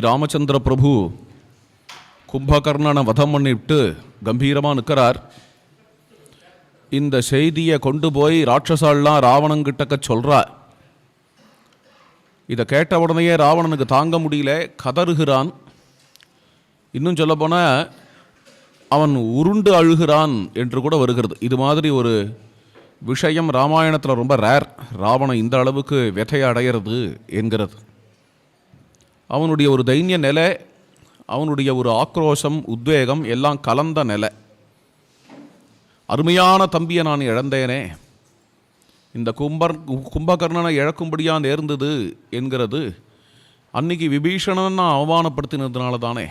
ராமச்சந்திர பிரபு கும்பகர்ணனை வதம் பண்ணிவிட்டு கம்பீரமாக நிற்கிறார். இந்த செய்தியை கொண்டு போய் ராட்சசாலாம் ராவணங்கிட்டக்க சொல்றா. இதை கேட்ட உடனேயே ராவணனுக்கு தாங்க முடியல கதறுகிறான். இன்னும் சொல்லப்போனால் அவன் உருண்டு அழுகிறான் என்று கூட வருகிறது. இது மாதிரி ஒரு விஷயம் ராமாயணத்தில் ரொம்ப ரேர் ராவணன் இந்த அளவுக்கு வெதையை அடையிறது என்கிறது. அவனுடைய ஒரு தைரிய நிலை அவனுடைய ஒரு ஆக்ரோஷம் உத்வேகம் எல்லாம் கலந்த நிலை. அருமையான தம்பியை நான் இழந்தேனே. இந்த கும்பர் கும்பகர்ணனை இழக்கும்படியாக நேர்ந்தது என்கிறது. அன்னைக்கு விபீஷணன் நான் அவமானப்படுத்தினதுனால தானே.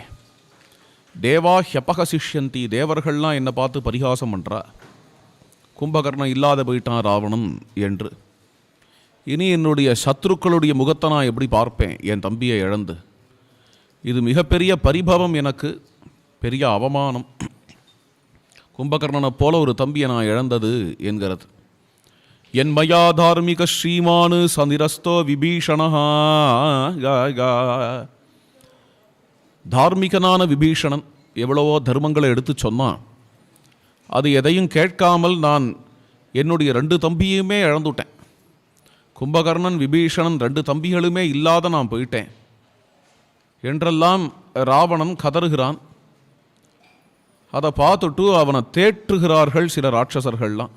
தேவா ஹெபகசிஷ்யந்தி தேவர்கள்லாம் என்னை பார்த்து பரிகாசம் பண்ணுறா கும்பகர்ணன் இல்லாத போயிட்டான் ராவணன் என்று. இனி என்னுடைய சத்ருக்களுடைய முகத்தை நான் எப்படி பார்ப்பேன்? என் தம்பியை இழந்து. இது மிகப்பெரிய பரிபவம் எனக்கு பெரிய அவமானம். கும்பகர்ணனை போல ஒரு தம்பியை நான் இழந்தது என்கிறது. என் மயா தார்மிக ஸ்ரீமானு சந்திரஸ்தோ விபீஷணஹா தார்மிகனான விபீஷணன் எவ்வளவோ தர்மங்களை எடுத்து சொன்னான். அது எதையும் கேட்காமல் நான் என்னுடைய ரெண்டு தம்பியுமே இழந்துட்டேன். கும்பகர்ணன் விபீஷணன் ரெண்டு தம்பிகளுமே இல்லாத நான் போயிட்டேன். என்றெல்லாம் ராவணன் கதறுகிறான். அதை பார்த்துட்டு அவனை தேற்றுகிறார்கள் சில ராட்சசர்கள்லாம்.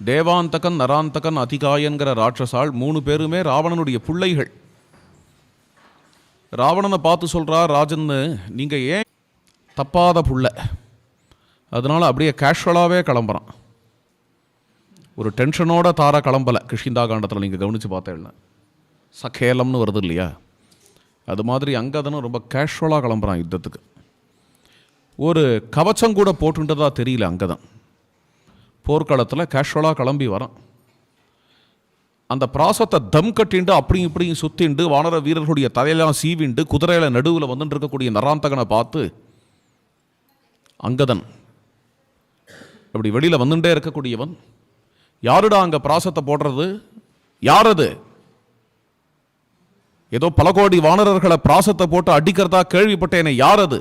தேவாந்தகன் நராந்தகன் அதிகாயன்கிற ராட்சசால் மூணு பேருமே ராவணனுடைய பிள்ளைகள். ராவணனை பார்த்து சொல்கிறா ராஜன்னு நீங்கள் ஏன் தப்பாத புள்ள? அதனால் அப்படியே கேஷுவலாகவே கிளம்புறான். ஒரு டென்ஷனோட தாரா கிளம்பலை. கிருஷ்ணிந்தா காண்டத்தில் நீங்கள் கவனித்து பார்த்தேன்னா சகேலம்னு வருது இல்லையா? அது மாதிரி அங்கதனும் ரொம்ப கேஷுவலாக கிளம்புறான் யுத்தத்துக்கு. ஒரு கவச்சம் கூட போட்டுன்றதா தெரியல அங்கதான். போர்க்களத்தில் கேஷுவலாக கிளம்பி வரான். அந்த பிராசத்தை தம் கட்டிண்டு அப்படியும் இப்படியும் சுத்திண்டு வானர வீரர்களுடைய தலையெல்லாம் சீவிண்டு குதிரையில நடுவில் வந்துட்டு இருக்கக்கூடிய நராந்தகனை பார்த்து அங்கதன். அப்படி வெளியில் வந்துட்டே இருக்கக்கூடியவன் யாருடா அங்கே பிராசத்தை போடுறது? யார் அது ஏதோ பல கோடி வானரர்களை பிராசத்தை போட்டு அடிக்கிறதா கேள்விப்பட்டேனே யார் அது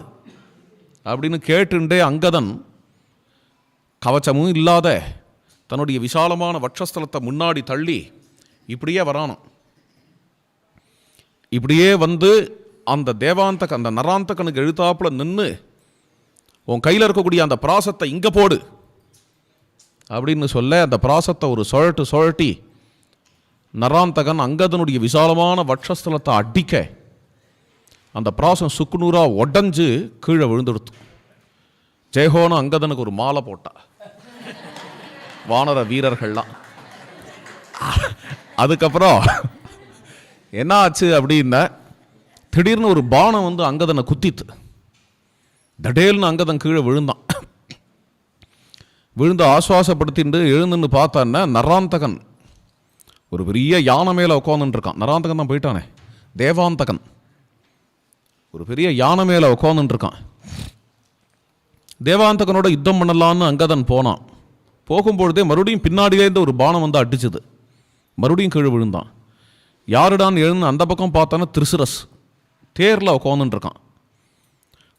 அப்படின்னு கேட்டுண்டே அங்கதன் கவச்சமும் இல்லாத தன்னுடைய விசாலமான வட்சஸ்தலத்தை முன்னாடி தள்ளி இப்படியே வரானும். இப்படியே வந்து அந்த தேவாந்தக அந்த நராந்தகனுக்கு எழுத்தாப்புல நின்று உன் கையில் இருக்கக்கூடிய அந்த பிராசத்தை இங்கே போடு. அப்படின்னு சொல்ல அந்த பிராசத்தை ஒரு சுழட்டு சுழட்டி நராந்தகன் அங்கதனுடைய விசாலமான வட்சஸ்தலத்தை அடிக்க அந்த பிராசம் சுக்குநூறாக உடஞ்சு கீழே விழுந்துடுத்து. ஜெயஹோனும் அங்கதனுக்கு ஒரு மாலை போட்டா. வானர வீரர்கள்லாம். அதுக்கப்புறம் என்ன ஆச்சு அப்படின்னா திடீர்னு ஒரு பானம் வந்து அங்கதனை குத்தித்து தடேல்னு அங்கதன் கீழே விழுந்தான். விழுந்து ஆசுவாசப்படுத்திட்டு எழுந்துன்னு பார்த்தான்னா நராந்தகன். ஒரு பெரிய யானை மேலே உட்காந்துட்டுருக்கான் நராந்தகன் தான் போயிட்டானே. தேவாந்தகன். ஒரு பெரிய யானை மேலே உட்காந்துட்டுருக்கான் தேவாந்தகனோட யுத்தம் பண்ணலான்னு அங்கதன் போனான். போகும்பொழுதே மறுபடியும் பின்னாடியிலேருந்து ஒரு பானம் வந்து அடிச்சுது. மறுபடியும் கீழே விழுந்தான். யாருடான்னு எழுந்து அந்த பக்கம் பார்த்தானா திருசுரஸ். தேரில் உட்காந்துட்டுருக்கான்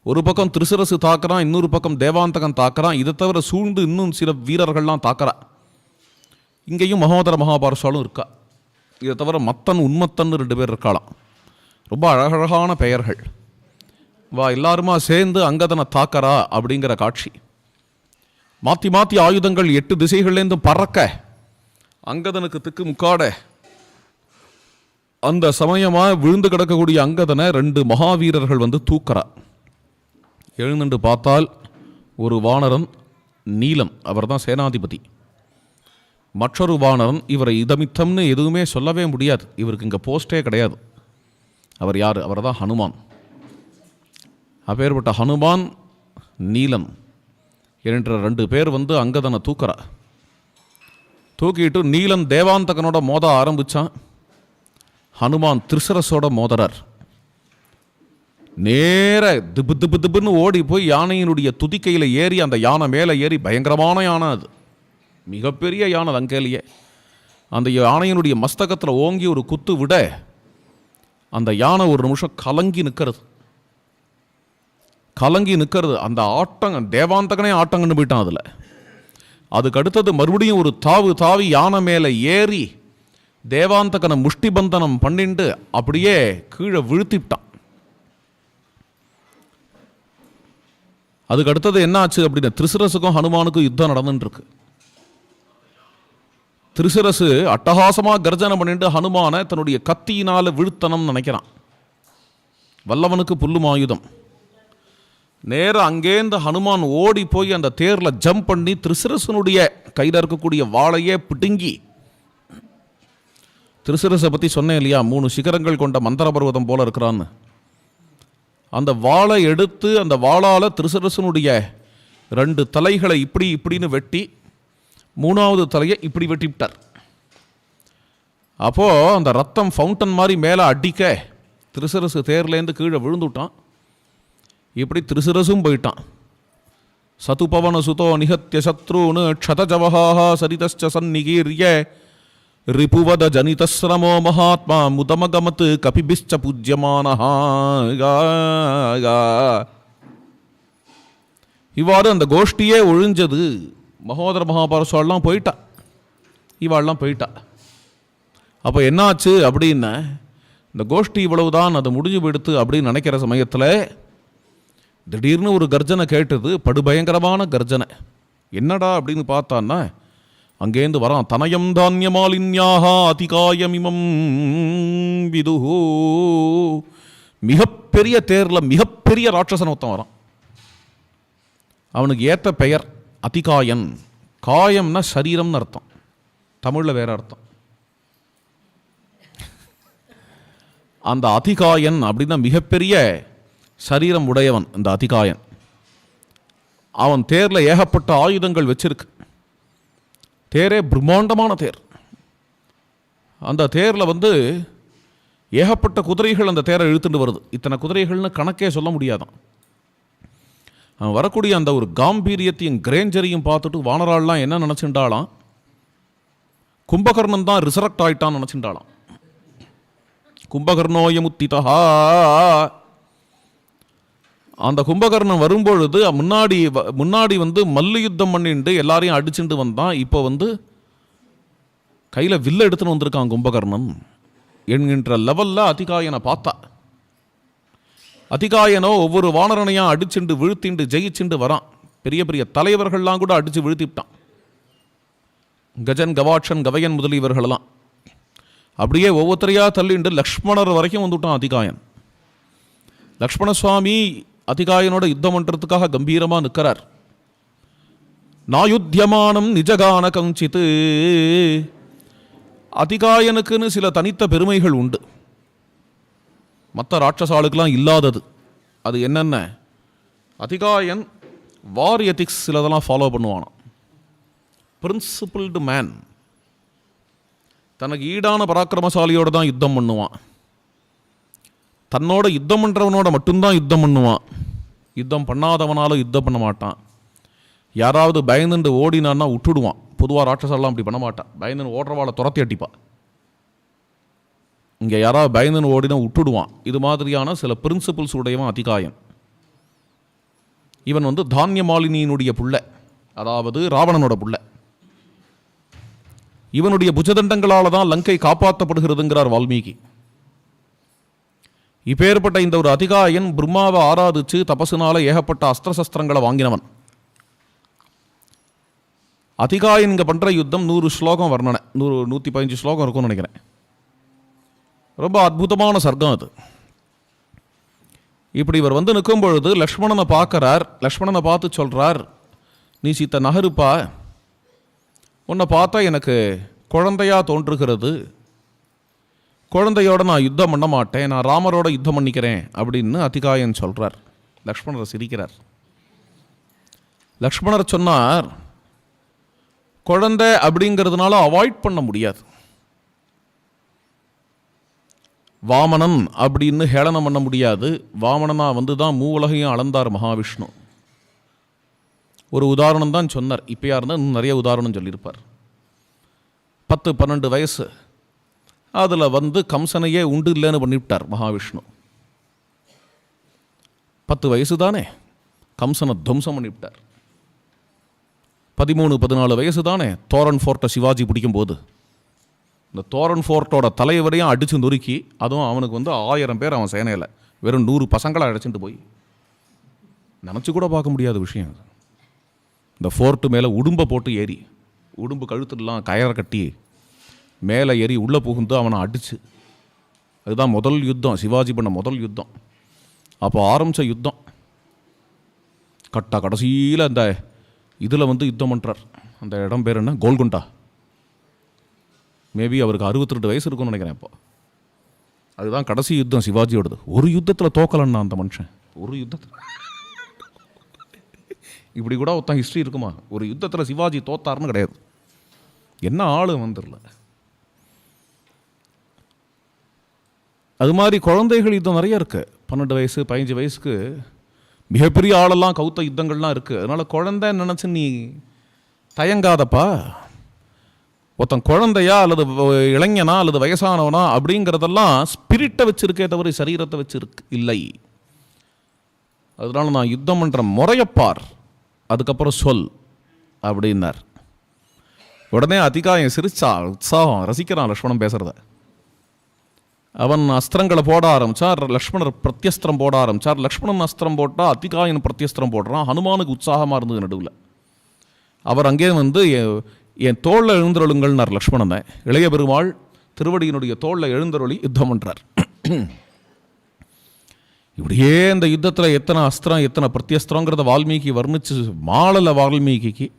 ஒரு பக்கம் திருசரசு தாக்குறான் இன்னொரு பக்கம் தேவாந்தகன் தாக்குறான். இதை தவிர சூழ்ந்து இன்னும் சில வீரர்கள்லாம் தாக்குறா. இங்கேயும் மகோதர மகாபாரசாலும் இருக்கா. இதை தவிர மத்தன் உண்மத்தன் ரெண்டு பேர் இருக்காளாம். ரொம்ப அழகழகான பெயர்கள். வா எல்லாருமா சேர்ந்து அங்கதனை தாக்கறா அப்படிங்கிற காட்சி. மாற்றி மாற்றி ஆயுதங்கள் எட்டு திசைகள்லேருந்து பறக்க அங்கதனுக்கு திக்கு முக்காட. அந்த சமயமாக விழுந்து கிடக்கக்கூடிய அங்கதனை ரெண்டு மகாவீரர்கள் வந்து தூக்கறா. எழுந்துண்டு பார்த்தால் ஒரு வானரன் நீலம் அவர் தான் சேனாதிபதி. மற்றொரு வானரன் இவரை இதமித்தம்னு எதுவுமே சொல்லவே முடியாது. இவருக்கு இங்கே போஸ்டே கிடையாது. அவர் யார்? அவர் தான் ஹனுமான். அப்பேற்பட்ட ஹனுமான் நீலம். என்ற ரெண்டு பேர் வந்து அங்கதனை தூக்குறா தூக்கிட்டு நீலன் தேவாந்தகனோட மோத ஆரம்பிச்சான். ஹனுமான் திருசரஸோட மோதறார் நேர திப்பு திப்பு திப்புன்னு ஓடி போய் யானையினுடைய துதிக்கையில் ஏறி அந்த யானை மேலே ஏறி பயங்கரமான யானை அது. மிகப்பெரிய யானை அங்கேலியே. அந்த யானையினுடைய மஸ்தகத்தில் ஓங்கி ஒரு குத்து விட அந்த யானை ஒரு நிமிஷம் கலங்கி நிற்கிறது கலங்கி நிற்கிறது அந்த ஆட்டங்க தேவாந்தகனே ஆட்டங்கன்னு போயிட்டான் அதில். அதுக்கு அடுத்தது மறுபடியும் ஒரு தாவு தாவி யானை மேலே ஏறி தேவாந்தகனை முஷ்டிபந்தனம் பண்ணிட்டு பண்ணிண்டு அப்படியே கீழே விழுத்திட்டான். அதுக்கு அடுத்தது என்ன ஆச்சு அப்படின்னா திருசிரசுக்கும் ஹனுமானுக்கும் யுத்தம் நடந்துட்டுருக்கு திருசிரசு அட்டகாசமாக கர்ஜனை பண்ணிட்டு ஹனுமானை தன்னுடைய கத்தியினால் விழுத்தனம்னு நினைக்கிறான். வல்லவனுக்கு புல்லும் ஆயுதம். நேராக அங்கேருந்து ஹனுமான் ஓடி போய் அந்த தேரில் ஜம்ப் பண்ணி திருசிரசனுடைய கையில் இருக்கக்கூடிய வாளையே பிடுங்கி திருசிரசை பற்றி சொன்னேன் இல்லையா மூணு சிகரங்கள் கொண்ட மந்திர பர்வதம் போல இருக்கிறான்னு. அந்த வாளை எடுத்து அந்த வாளால் திருசரசனுடைய ரெண்டு தலைகளை இப்படி இப்படின்னு வெட்டி மூணாவது தலையை இப்படி வெட்டிவிட்டார் அப்போது அந்த ரத்தம் ஃபவுண்டன் மாதிரி மேலே அடிக்க திருசரசு தேர்லேருந்து கீழே விழுந்துட்டான். இப்படி திருசரசும் போயிட்டான். சதுபவன சுதோ நிகத்திய சத்ருன்னு க்ஷதஜவஹாஹா சரிதச்ச சந்நிகீரிய ரிபுவத ஜனிதஸ்ரமோ மகாத்மா முதமகமத்து கபிபிஷ்ச பூஜ்யமானஹா இவ்வாறு அந்த கோஷ்டியே ஒழிஞ்சது. மகோதர மகாபாரஸ்வாள்லாம் போயிட்டா. இவாள்லாம் போயிட்டா. அப்போ என்னாச்சு அப்படின்ன இந்த கோஷ்டி இவ்வளவுதான் அது முடிஞ்சு போயிடுத்து அப்படின்னு நினைக்கிற சமயத்தில் திடீர்னு ஒரு கர்ஜனை கேட்டது படுபயங்கரமான கர்ஜனை. என்னடா அப்படின்னு பார்த்தான்னா அங்கேருந்து வரான். தனயம் தானியமாலின்யாக அதிகாயமிமம் விதுஹோ. மிகப்பெரிய தேரில் மிகப்பெரிய ராட்சசன் ஒருத்தன் வரான். அவனுக்கு ஏற்ற பெயர் அதிகாயன். காயம்னா சரீரம்னு அர்த்தம். தமிழில் வேற அர்த்தம். அந்த அதிகாயன் அப்படின்னா மிகப்பெரிய சரீரம் உடையவன் இந்த அதிகாயன். அவன் தேரில் ஏகப்பட்ட ஆயுதங்கள் வச்சிருக்கு. தேரே பிரம்மாண்டமான தேர். அந்த தேரில் வந்து ஏகப்பட்ட குதிரைகள் அந்த தேரை இழுத்துட்டு வருது. இத்தனை குதிரைகள்னு கணக்கே சொல்ல முடியாதான். வரக்கூடிய அந்த ஒரு காம்பீரியத்தையும் கிரேஞ்சரையும் பார்த்துட்டு வானராள்லாம் என்ன நினச்சிண்டாளாம் கும்பகர்ணன் தான் ரிசரக்ட் ஆயிட்டான்னு நினச்சிண்டாளாம் கும்பகர்ணோயமுத்திதா அந்த கும்பகர்ணன் வரும்பொழுது முன்னாடி வ- முன்னாடி வந்து மல்லு யுத்தம் பண்ணிட்டு எல்லாரையும் அடிச்சுட்டு வந்தான். இப்போ வந்து கையில் வில்ல எடுத்துன்னு வந்திருக்கான் கும்பகர்ணன் என்கின்ற லெவலில் அதிகாயனை பார்த்தா. அதிகாயனோ ஒவ்வொரு வானரனையும் அடிச்சுண்டு வீழ்த்திண்டு ஜெயிச்சுண்டு வரான். பெரிய பெரிய தலைவர்கள்லாம் கூட அடித்து வீழ்த்திவிட்டான். கஜன் கவாட்சன் கவையன் முதலியவர்களெல்லாம் அப்படியே ஒவ்வொருத்தரையாக தள்ளிண்டு லக்ஷ்மணர் வரைக்கும் வந்துவிட்டான் அதிகாயன். லக்ஷ்மண சுவாமி அதிகாயனோட யுத்தம் பண்ணுறதுக்காக கம்பீரமாக நிற்கிறார். நாயுத்தியமானம் நிஜகான கஞ்சித்து அதிகாயனுக்குன்னு சில தனித்த பெருமைகள் உண்டு. மற்ற ராட்சசாளுக்கெல்லாம் இல்லாதது. அது என்னென்ன? அதிகாயன் வார் எத்திக்ஸ் சிலதெல்லாம் ஃபாலோ பண்ணுவானான் பிரின்சிபிள்டு மேன் தனக்கு ஈடான பராக்கிரமசாலியோட தான் யுத்தம் பண்ணுவான். தன்னோட யுத்தம் பண்ணுறவனோட மட்டும்தான் யுத்தம் பண்ணுவான். யுத்தம் பண்ணாதவனாலும் யுத்தம் பண்ண மாட்டான். யாராவது பயந்துண்டு ஓடினான்னா விட்டுடுவான். பொதுவாக ராட்சசெல்லாம் அப்படி பண்ண மாட்டான். பயந்துன்னு ஓடுறவாளை துரத்தி அட்டிப்பான் இங்கே யாராவது பயந்துன்னு ஓடினா விட்டுடுவான். இது மாதிரியான சில பிரின்சிபிள்ஸ் உடையவன் அதிகாயம் இவன் வந்து தானியமாலினியினுடைய புள்ள. அதாவது ராவணனோட புள்ள. இவனுடைய புஜதண்டங்களால் தான் லங்கை காப்பாற்றப்படுகிறதுங்கிறார் வால்மீகி. இப்பேற்பட்ட இந்த ஒரு அதிகாயன் பிரம்மாவை ஆராதிச்சு தபசுனால ஏகப்பட்ட அஸ்திர சஸ்திரங்களை வாங்கினவன். அதிகாயன் இங்கே பண்ணுற யுத்தம் நூறு ஸ்லோகம் வர்ணனை. நூறு நூற்றி பதினஞ்சு ஸ்லோகம் இருக்கும்னு நினைக்கிறேன். ரொம்ப அற்புதமான சர்க்கம் அது. இப்படி இவர் வந்து நிற்கும் பொழுது லக்ஷ்மணனை பார்க்குறார். லக்ஷ்மணனை பார்த்து சொல்கிறார் நீ சீத்த நகருப்பா. உன்னை பார்த்தா எனக்கு குழந்தையாக தோன்றுகிறது. குழந்தையோட நான் யுத்தம் பண்ண மாட்டேன் நான் ராமரோட யுத்தம் பண்ணிக்கிறேன் அப்படின்னு அதிகாயன் சொல்றார். லக்ஷ்மணர் சிரிக்கிறார். லக்ஷ்மணர் சொன்னார் குழந்தை அப்படிங்கிறதுனால அவாய்ட் பண்ண முடியாது. வாமனன் அப்படின்னு ஹேளனம் பண்ண முடியாது. வாமனனாக வந்து தான் மூவுலகையும் அளந்தார் மகாவிஷ்ணு. ஒரு உதாரணம் தான் சொன்னார். இப்பயா இருந்தால் இன்னும் நிறைய உதாரணம் சொல்லியிருப்பார். பத்து பன்னெண்டு வயசு. அதில் வந்து கம்சனையே உண்டு இல்லைன்னு பண்ணிவிட்டார் மகாவிஷ்ணு. பத்து வயசு தானே கம்சனை துவம்சம் பண்ணிவிட்டார். பதிமூணு பதினாலு வயசு தானே தோரன் ஃபோர்ட்டை சிவாஜி பிடிக்கும்போது. இந்த தோரன் ஃபோர்ட்டோட தலைவரையும் அடித்து நொறுக்கி அதுவும் அவனுக்கு வந்து ஆயிரம் பேர் அவன் சேனையில். வெறும் நூறு பசங்களை அழைச்சிட்டு போய். நினச்சி கூட பார்க்க முடியாத விஷயம் இந்த ஃபோர்ட்டு மேலே உடும்பை போட்டு ஏறி உடும்பு கழுத்துலாம் கயரை கட்டி மேலே ஏறி உள்ளே புகுந்து அவனை அடிச்சு. அதுதான் முதல் யுத்தம். சிவாஜி பண்ண முதல் யுத்தம். அப்போ ஆரம்பித்த யுத்தம். கட்டா கடைசியில் அந்த இதில் வந்து யுத்தம் பண்ணுறார் அந்த இடம் பேர் என்ன? கோல்குண்டா. மேபி அவருக்கு அறுபத்தி ரெண்டு வயசு இருக்கும்னு நினைக்கிறேன் இப்போ. அதுதான் கடைசி யுத்தம் சிவாஜியோடது. ஒரு யுத்தத்தில் தோக்கலன்னா அந்த மனுஷன். ஒரு யுத்தத்தில். இப்படி கூட ஒருத்தன் ஹிஸ்ட்ரி இருக்குமா? ஒரு யுத்தத்தில் சிவாஜி தோத்தாருன்னு கிடையாது. என்ன ஆளு வந்துடல அது மாதிரி குழந்தைகள் யுத்தம் நிறைய இருக்குது பன்னெண்டு வயசு பதினஞ்சு வயசுக்கு மிகப்பெரிய ஆளெல்லாம் கவுத்த யுத்தங்கள்லாம் இருக்குது அதனால் குழந்தை நினச்சி நீ தயங்காதப்பா. ஒருத்தன் குழந்தையா அல்லது இளைஞனா அல்லது வயசானவனா அப்படிங்கிறதெல்லாம் ஸ்பிரிட்டை வச்சுருக்கே தவிர சரீரத்தை வச்சுருக்கு இல்லை. அதனால நான் யுத்தம் பண்ணுற முறையப்பார். அதுக்கப்புறம் சொல் அப்படின்னார். உடனே அதிகாயம் சிரிச்சா உற்சாகம் ரசிக்கிறான் லக்ஷ்மணன் பேசுகிறத அவன் அஸ்திரங்களை போட ஆரம்பிச்சார். லக்ஷ்மணர் பிரத்யஸ்திரம் போட ஆரம்பிச்சார். லக்ஷ்மணன் அஸ்திரம் போட்டால் அத்திகாயன் பிரத்யஸ்திரம் போடுறான். ஹனுமானுக்கு உற்சாகமாக இருந்தது நடுவில். அவர் அங்கே வந்து எ- என் தோளில் எழுந்தருளுங்கள்னார் லக்ஷ்மணனை இளைய பெருமாள் திருவடியினுடைய தோளில் எழுந்தருளி யுத்தம் பண்ணுறார் இப்படியே இந்த யுத்தத்தில் எத்தனை அஸ்திரம் எத்தனை பிரத்யஸ்திரங்கிறத வால்மீகி வர்ணிச்சு மாளல வால்மீகிக்கு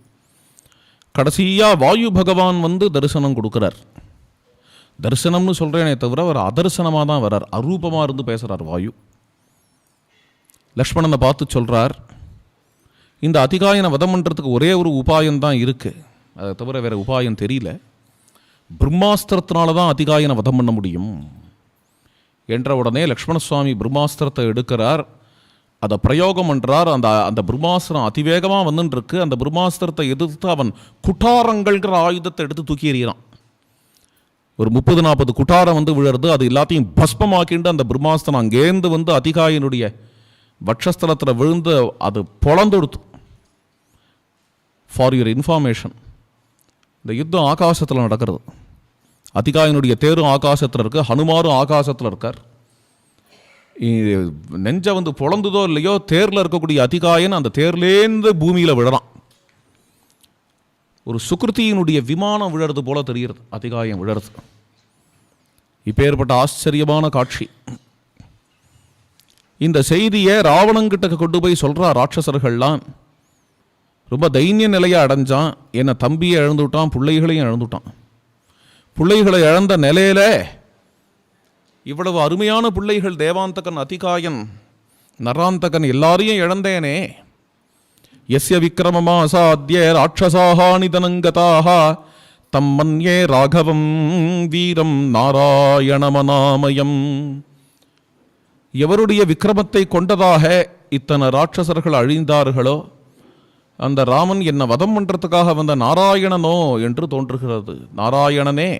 கடைசியாக வாயு பகவான் வந்து தரிசனம் கொடுக்குறார். தரிசனம்னு சொல்கிறேனே தவிர அவர் அதர்சனமாக தான் வரார் அரூபமாக இருந்து பேசுகிறார் வாயு. லக்ஷ்மணனை பார்த்து சொல்கிறார் இந்த அதிகாயனை வதம் பண்ணுறதுக்கு ஒரே ஒரு உபாயம் தான் இருக்குது அதை தவிர வேறு உபாயம் தெரியல. பிரம்மாஸ்திரத்தினால தான் அதிகாயனை வதம் பண்ண முடியும். என்ற உடனே லக்ஷ்மண சுவாமி பிரம்மாஸ்திரத்தை எடுக்கிறார். அதை பிரயோகம் பண்ணுறார் அந்த அந்த பிரம்மாஸ்திரம் அதிவேகமாக வந்துட்டுருக்கு அந்த பிரம்மாஸ்திரத்தை எதிர்த்து அவன் குட்டாரங்கள்ங்கிற ஆயுதத்தை எடுத்து தூக்கி எறிகிறான். ஒரு முப்பது நாற்பது குட்டாரம் வந்து விழுறது அது எல்லாத்தையும் பஸ்பமாக்கிண்டு அந்த பிரம்மாஸ்திரம் அங்கேருந்து வந்து அதிகாயினுடைய வட்சஸ்தலத்தில் விழுந்து அது பொழந்தொடுத்து. ஃபார் யுவர் இன்ஃபார்மேஷன் இந்த யுத்தம் ஆகாசத்தில் நடக்கிறது. அதிகாயினுடைய தேரும் ஆகாசத்தில் இருக்கு ஹனுமாரும் ஆகாசத்தில் இருக்கார். நெஞ்சை நெஞ்ச வந்து பொழந்ததோ இல்லையோ தேரில் இருக்கக்கூடிய அதிகாயன் அந்த தேர்லேருந்து பூமியில் விழறான். ஒரு சுக்ருத்தியினுடைய விமானம் விழறது போல தெரிகிறது. அதிகாயம் விழறது. இப்பேற்பட்ட ஆச்சரியமான காட்சி. இந்த செய்தியை ராவணங்கிட்ட கொண்டு போய் சொல்கிறா ராட்சசர்கள்லாம். ரொம்ப தைனிய நிலையை அடைஞ்சான். என்னை தம்பியை இழந்துவிட்டான் பிள்ளைகளையும் இழந்துட்டான். பிள்ளைகளை இழந்த நிலையில இவ்வளவு அருமையான பிள்ளைகள் தேவாந்தகன் அதிகாயன் நராந்தகன் எல்லாரையும் இழந்தேனே. எஸ்ய விக்ரமமா அசாத்திய ராட்சசாக நிதனங்கதாக தம் மன்யே ராகவம் வீரம் நாராயணமனாமயம் எவருடைய விக்ரமத்தை கொண்டதாக இத்தனை ராட்சசர்கள் அழிந்தார்களோ அந்த ராமன் என்னை வதம் பண்ணுறதுக்காக வந்த நாராயணனோ என்று தோன்றுகிறது நாராயணனே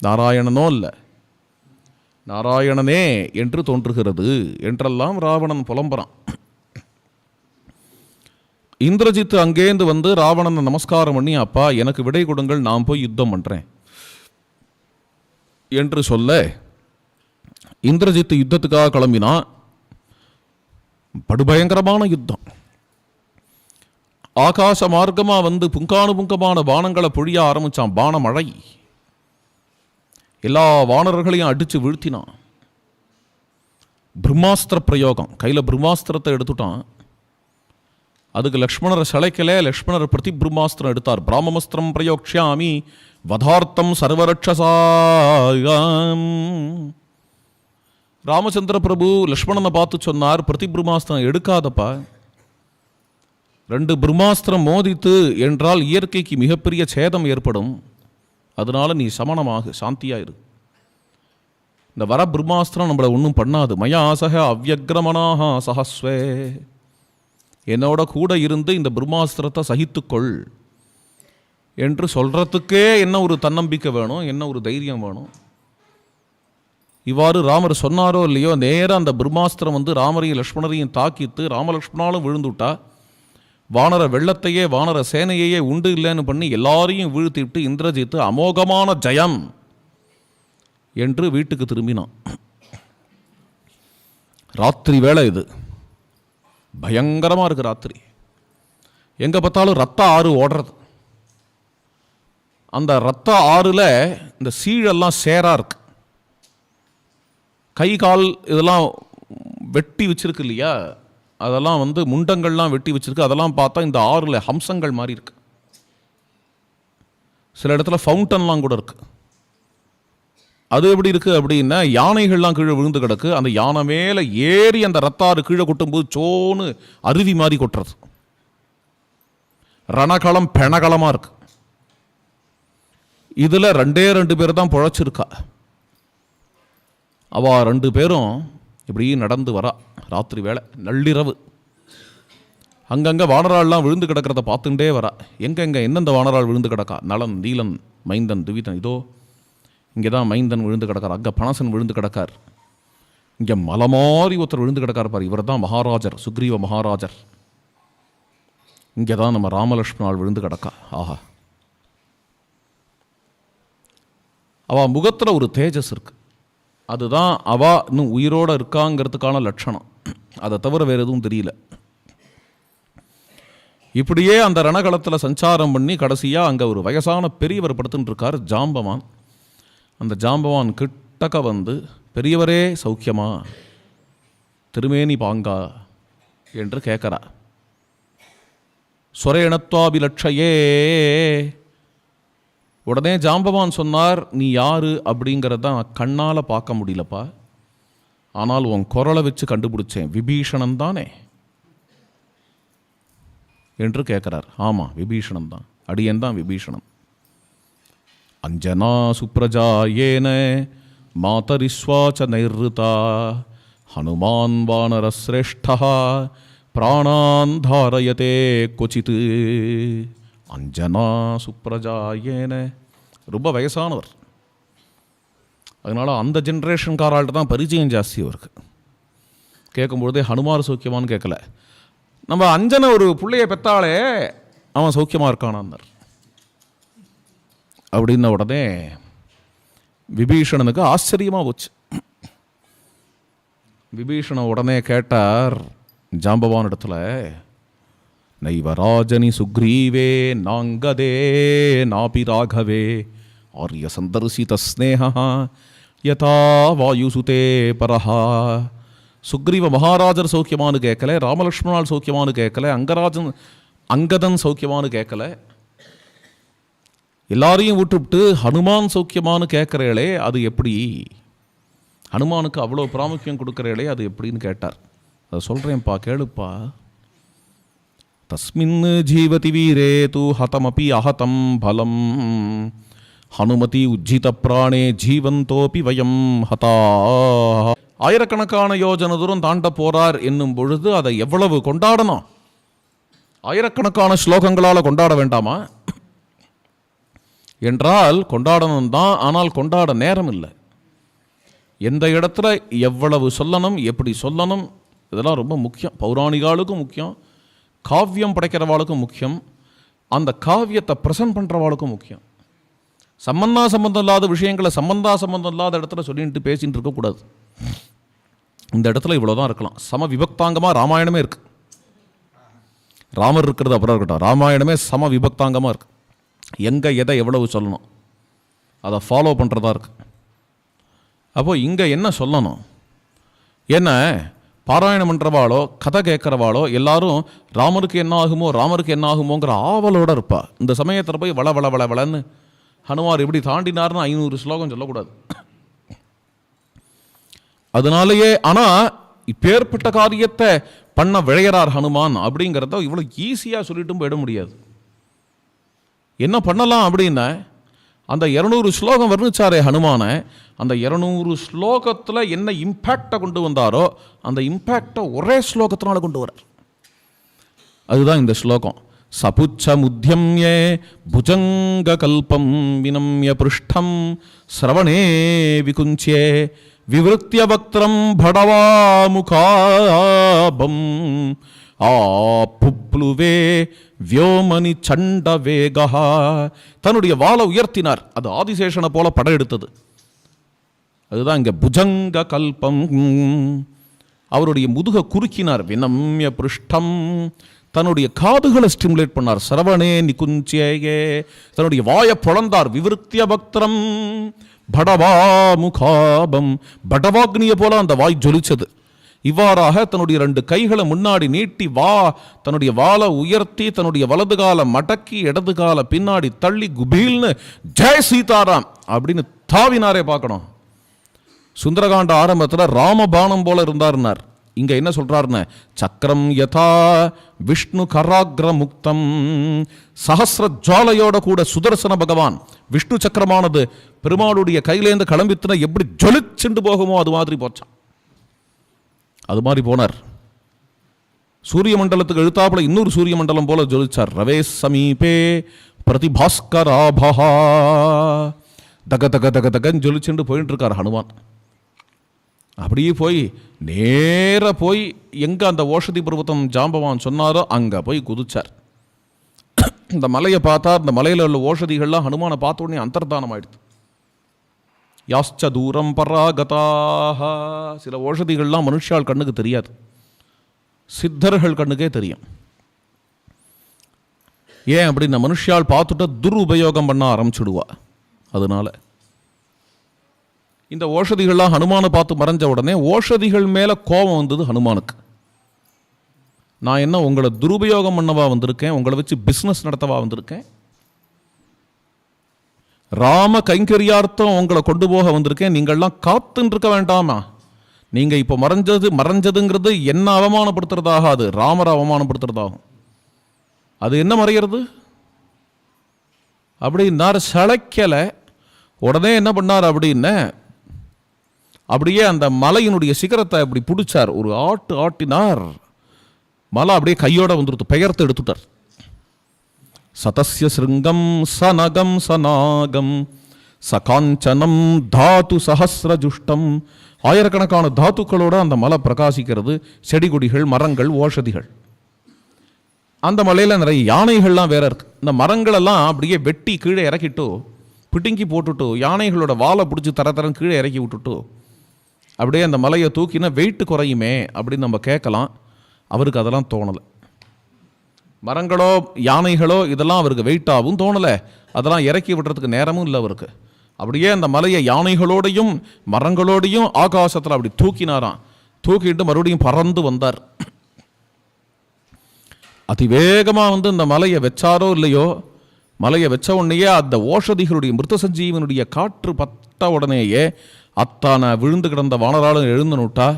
நாராயணனோ இல்லை நாராயணனே என்று தோன்றுகிறது என்றெல்லாம் ராவணன் புலம்புறான் இந்திரஜித் அங்கேருந்து வந்து ராவணனை நமஸ்காரம் பண்ணி அப்பா எனக்கு விடை கொடுங்கள் நான் போய் யுத்தம் பண்ணுறேன் என்று சொல்ல இந்திரஜித் யுத்தத்துக்காக கிளம்பினா படுபயங்கரமான யுத்தம். ஆகாச மார்க்கமாக வந்து புங்கானு புங்கமான பானங்களை பொழிய ஆரம்பித்தான் பான மழை எல்லா வானரர்களையும் அடித்து வீழ்த்தினான். பிரம்மாஸ்திர பிரயோகம். கையில் பிரம்மாஸ்திரத்தை எடுத்துட்டான். அதுக்கு லக்ஷ்மணரை சளைக்கல லக்ஷ்மணர் பிரதி பிரம்மாஸ்திரம் எடுத்தார். பிராமமஸ்திரம் பிரயோக்ஷாமி வதார்த்தம் சர்வரட்சசாயம். ராமச்சந்திர பிரபு லக்ஷ்மணனை பார்த்து சொன்னார் பிரதி பிரம்மாஸ்திரம் எடுக்காதப்பா. ரெண்டு பிரம்மாஸ்திரம் மோதித்து என்றால் இயற்கைக்கு மிகப்பெரிய சேதம் ஏற்படும். அதனால நீ சமணமாக சாந்தியாயிரு. இந்த வர பிரம்மாஸ்திரம் நம்மளை ஒன்றும் பண்ணாது. மயா சக அவ்யக்ரமனாக சஹஸ்வே. என்னோட கூட இருந்து இந்த பிரம்மாஸ்திரத்தை சகித்துக்கொள் என்று சொல்கிறதுக்கே என்ன ஒரு தன்னம்பிக்கை வேணும் என்ன ஒரு தைரியம் வேணும்? இவ்வாறு ராமர் சொன்னாரோ இல்லையோ நேராக அந்த பிரம்மாஸ்திரம் வந்து ராமரையும் லக்ஷ்மணரையும் தாக்கித்து ராமலக்ஷ்மணாலும் விழுந்துட்டா? வானர வெள்ளத்தையே வானர சேனையையே உண்டு இல்லைன்னு பண்ணி எல்லாரையும் வீழ்த்திட்டு இந்திரஜித்து அமோகமான ஜயம் என்று வீட்டுக்கு திரும்பினான். ராத்திரி வேளை இது. பயங்கரமாக இருக்குது ராத்திரி. எங்கே பார்த்தாலும் ரத்த ஆறு ஓடுறது. அந்த ரத்த ஆறில் இந்த சீழெல்லாம் சேராக இருக்கு. கை கால் இதெல்லாம் வெட்டி வச்சிருக்கு இல்லையா? அதெல்லாம் வந்து முண்டங்கள்லாம் வெட்டி வச்சிருக்கு. அதெல்லாம் பார்த்தா இந்த ஆறில் ஹம்சங்கள் மாதிரி இருக்குது சில இடத்துல ஃபவுண்டன்லாம் கூட இருக்குது அது எப்படி இருக்குது அப்படின்னா யானைகள்லாம் கீழே விழுந்து கிடக்கு அந்த யானை மேலே ஏறி அந்த ரத்தாறு கீழே கொட்டும்போது சோன்னு அருவி மாதிரி கொட்டுறது. ரணகளம் பெணகளமாக இருக்கு. இதில் ரெண்டே ரெண்டு பேர் தான் பொழைச்சிருக்கா. அவ ரெண்டு பேரும் இப்படி நடந்து வரா ராத்திரி வேளை நள்ளிரவு. அங்கங்கே வானரால்லாம் விழுந்து கிடக்கிறத பார்த்துட்டே வரா. எங்கெங்க எந்தெந்த வானரால் விழுந்து கிடக்கா? நலன் நீலன் மைந்தன் துவிதன் இதோ இங்கே தான் மைந்தன் விழுந்து கிடக்கார் அங்கே பணசன் விழுந்து கிடக்கார். இங்கே மலை மாதிரி ஒருத்தர் விழுந்து கிடக்கார் பாரு இவர் தான் மகாராஜர் சுக்ரீவ மகாராஜர். இங்கே தான் நம்ம ராமலட்சுமணால் விழுந்து கிடக்கா. ஆஹா. அவ முகத்தில் ஒரு தேஜஸ் இருக்கு. அதுதான் அவ இன்னும் உயிரோட இருக்காங்கிறதுக்கான லட்சணம். அதை தவிர வேற எதுவும் தெரியல. இப்படியே அந்த ரணகளத்தில் சஞ்சாரம் பண்ணி கடைசியாக அங்கே ஒரு வயசான பெரியவர் படுத்துட்டு இருக்கார் ஜாம்பவான். அந்த ஜாம்பவான் கிட்டக்க வந்து பெரியவரே சௌக்கியமா? திருமேனி பாங்கா? என்று கேட்குறா சுரேணத்வாபிலட்சையே உடனே ஜாம்பவான் சொன்னார் நீ யாரு? அப்படிங்கிறத நான் கண்ணால் பார்க்க முடியலப்பா. ஆனால் உன் குரலை வச்சு கண்டுபிடிச்சேன். விபீஷணன் தானே? என்று கேட்குறார் ஆமாம் விபீஷணன் தான். அடியன் தான் விபீஷணன். அஞ்சனா சுப்ரஜாயேன மாதரிஸ்வாச்ச நைருதா ஹனுமான் வானரஸ்ரேஷ்டா? பிராணான் தாரயதே அஞ்சனா சுப்ரஜாயேன ரொம்ப வயசானவர். அதனால் அந்த ஜென்ரேஷன்காரால்கிட்ட தான் பரிச்சயம் ஜாஸ்தி அவருக்கு. கேட்கும்பொழுதே ஹனுமார் சௌக்கியமான்னு கேட்கல. நம்ம அஞ்சனை ஒரு பிள்ளைய பெத்தாலே அவன் சௌக்கியமாக இருக்கானான்னார். அப்படின்ன உடனே விபீஷணனுக்கு ஆச்சரியமாக போச்சு. விபீஷண உடனே கேட்டார் ஜாம்பவான் இடத்துல நைவராஜனி சுக்ரீவே நாங்கதே நாபி ராகவே ஆரிய சந்தர்சித ஸ்னேகா யதா வாயுசுதே பரஹா. சுக்ரீவ மகாராஜர் சௌக்கியமானு கேட்கல ராமலக்ஷ்மணால் சௌக்கியமானு கேட்கல அங்கராஜன் அங்கதன் சௌக்கியமானு கேட்கல எல்லாரையும் விட்டுவிட்டு ஹனுமான் சௌக்கியமானு கேட்குறேளே அது எப்படி? ஹனுமானுக்கு அவ்வளோ பிராமுக்கியம் கொடுக்குறேளே அது எப்படின்னு கேட்டார். அதை சொல்கிறேன்ப்பா கேளுப்பா. தஸ்மின் ஜீவதி வீரே தூ ஹதமபி அஹதம் பலம். ஹனுமதி உஜ்ஜித பிராணே ஜீவந்தோபி வயம் ஹதா. ஆயிரக்கணக்கான யோஜன தூரம் தாண்ட போறார் என்னும் பொழுது அதை எவ்வளவு கொண்டாடணும்? ஆயிரக்கணக்கான ஸ்லோகங்களால் கொண்டாட வேண்டாமா? என்றால் கொண்டாடணும் தான் ஆனால் கொண்டாட நேரம் இல்லை. எந்த இடத்துல எவ்வளவு சொல்லணும் எப்படி சொல்லணும் இதெல்லாம் ரொம்ப முக்கியம். பௌராணிகாளுக்கும் முக்கியம் காவியம் படைக்கிறவாளுக்கும் முக்கியம் அந்த காவியத்தை ப்ரெசன்ட் பண்ணுறவாளுக்கும் முக்கியம். சம்பந்தா சம்பந்தம் இல்லாத விஷயங்களை சம்பந்தா சம்பந்தம் இல்லாத இடத்துல சொல்லிட்டு பேசிகிட்டு இருக்கக்கூடாது இந்த இடத்துல இவ்வளோ தான் இருக்கலாம். சம விபக்தாங்கமாக ராமாயணமே இருக்குது ராமர் இருக்கிறது அப்புறம் இருக்கட்டும். ராமாயணமே சம விபக்தாங்கமாக இருக்குது எங்கே எதை எவ்வளவு சொல்லணும்? அதை ஃபாலோ பண்ணுறதா இருக்கு. அப்போது இங்கே என்ன சொல்லணும்? என்ன பாராயணம் பண்ணுறவாளோ கதை கேட்குறவாளோ எல்லாரும் ராமருக்கு என்ன ஆகுமோ ராமருக்கு என்ன ஆகுமோங்கிற ஆவலோடு இருப்பா. இந்த சமயத்தில் போய் வள வள வள வளன்னு ஹனுமார் எப்படி தாண்டினார்னு ஐநூறு ஸ்லோகம் சொல்லக்கூடாது. அதனாலேயே ஆனால் இப்பேற்பட்ட காரியத்தை பண்ண விழையறார் ஹனுமான் அப்படிங்கிறத இவ்வளோ ஈஸியாக சொல்லிட்டும் போயிட முடியாது. என்ன பண்ணலாம் அப்படின்னா அந்த இரநூறு ஸ்லோகம் வர்ணிச்சாரே ஹனுமானை அந்த இரநூறு ஸ்லோகத்தில் என்ன இம்பேக்டை கொண்டு வந்தாரோ அந்த இம்பேக்டை ஒரே ஸ்லோகத்தினால கொண்டு வரார் அதுதான் இந்த ஸ்லோகம். சபுச்சமுத்தியம்யே புஜங்க கல்பம் வினம்ய பிருஷ்டம் சிரவணே விகுஞ்சே விவருத்திய பக்திரம் படவாமுகாபம் ஆ புப்ளுவே வியோமணி சண்ட வேகா தன்னுடைய வாளை உயர்த்தினார். அது ஆதிசேஷனை போல படையெடுத்தது. அதுதான் இங்கே புஜங்க கல்பம். அவருடைய முதுக குறுக்கினார். வினம்ய பிருஷ்டம். தன்னுடைய காதுகளை ஸ்டிமுலேட் பண்ணார். சரவணே நிகுஞ்சேயே தன்னுடைய வாயை பொழந்தார். விவருத்திய பக்திரம். படவா முகாபம் படவாக்னிய போல அந்த வாய் ஜொலிச்சது. இவ்வாறாக தன்னுடைய ரெண்டு கைகளை முன்னாடி நீட்டி வா தன்னுடைய வாளை உயர்த்தி தன்னுடைய வலது காலை மடக்கி இடது காலை பின்னாடி தள்ளி குபீல்னு ஜெய் சீதாராம் அப்படின்னு தாவினாரே பார்க்கணும். சுந்தரகாண்ட ஆரம்பத்தில் ராமபானம் போல இருந்தார்னார் இங்க என்ன சொல்றாருன்னு சக்கரம் யதா விஷ்ணு கராகிர முக்தம் சஹஸ்ர ஜுவாலையோட கூட சுதர்சன பகவான். விஷ்ணு சக்கரமானது பெருமாளுடைய கையிலேருந்து கிளம்பித்துனா எப்படி ஜொலிச்சுண்டு போகுமோ அது மாதிரி போச்சான் அது மாதிரி போனார். சூரிய மண்டலத்துக்கு எழுத்தாப்புல இன்னொரு சூரிய மண்டலம் போல ஜொலிச்சார். ரவே சமீபே பிரதிபாஸ்கராபஹா. தக தக தக தகன்னு ஜொலிச்சுட்டு போயிட்டு இருக்கார் ஹனுமான். அப்படியே போய் நேராக போய் எங்கே அந்த ஓஷதி பருவத்தம் ஜாம்பவான் சொன்னாரோ அங்கே போய் குதிச்சார். இந்த மலையை பார்த்தா இந்த மலையில் உள்ள ஓஷதிகள்லாம் ஹனுமானை பார்த்த உடனே அந்தர்தானம் ஆயிடுது. யாஸ்ச தூரம் பராகதாக சில ஓஷதிகள்லாம் மனுஷால் கண்ணுக்கு தெரியாது. சித்தர்கள் கண்ணுக்கே தெரியும். ஏன் அப்படின்னா மனுஷால் பார்த்துட்டு துருபயோகம் பண்ண ஆரம்பிச்சுடுவா. அதனால. இந்த ஓஷதிகள்லாம் ஹனுமானை பார்த்து மறைஞ்ச உடனே ஓஷதிகள் மேலே கோபம் வந்தது ஹனுமானுக்கு. நான் என்ன உங்களை துருபயோகம் பண்ணவா வந்திருக்கேன்? உங்களை வச்சு பிஸ்னஸ் நடத்தவா வந்திருக்கேன்? ராம கைங்கரியார்த்தம் உங்களை கொண்டு போக வந்திருக்கேன். நீங்கள்லாம் காத்துன்னு இருக்க வேண்டாமா? நீங்கள் இப்போ மறைஞ்சது மறைஞ்சதுங்கிறது என்ன அவமானப்படுத்துறதாகாது. ராமரை அவமானப்படுத்துறதாகும். அது என்ன மறைகிறது அப்படின்னார் சளைக்கலை. உடனே என்ன பண்ணார் அப்படின்னு அப்படியே அந்த மலையினுடைய சிகரத்தை அப்படி பிடிச்சார். ஒரு ஆட்டு ஆட்டினார். மலை அப்படியே கையோட வந்துடுத்து பெயர்த்து எடுத்துட்டார். சதஸ்ய சிருங்கம் சனகம் சநாகம் சகாஞ்சனம் தாத்து சஹசிரஜுஷ்டம். ஆயிரக்கணக்கான தாத்துக்களோட அந்த மலை பிரகாசிக்கிறது செடி கொடிகள் மரங்கள் ஓஷதிகள். அந்த மலையில் நிறைய யானைகள்லாம் வேற இருக்கு. இந்த மரங்களெல்லாம் அப்படியே வெட்டி கீழே இறக்கிட்டு பிடுங்கி போட்டுட்டு யானைகளோட வாழை பிடிச்சி தர தரம் கீழே இறக்கி விட்டுட்டு அப்படியே அந்த மலையை தூக்கினா வெயிட் குறையுமே அப்படின்னு நம்ம கேட்கலாம். அவருக்கு அதெல்லாம் தோணலை. மரங்களோ யானைகளோ இதெல்லாம் அவருக்கு வெயிட்டாகவும் தோணலை. அதெல்லாம் இறக்கி விடுறதுக்கு நேரமும் இல்லை அவருக்கு. அப்படியே அந்த மலையை யானைகளோடையும் மரங்களோடையும் ஆகாசத்தில் அப்படி தூக்கினாராம். தூக்கிட்டு மறுபடியும் பறந்து வந்தார். அதிவேகமாக வந்து இந்த மலையை வச்சாரோ இல்லையோ மலையை வச்ச உடனேயே அந்த ஓஷதிகளுடைய மிருத்த சஞ்சீவனுடைய காற்று பட்ட உடனேயே அத்தான விழுந்து கிடந்த வானராலும் எழுந்து நுட்டா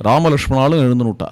ராமலட்சுமணாலும் எழுந்து நுட்டா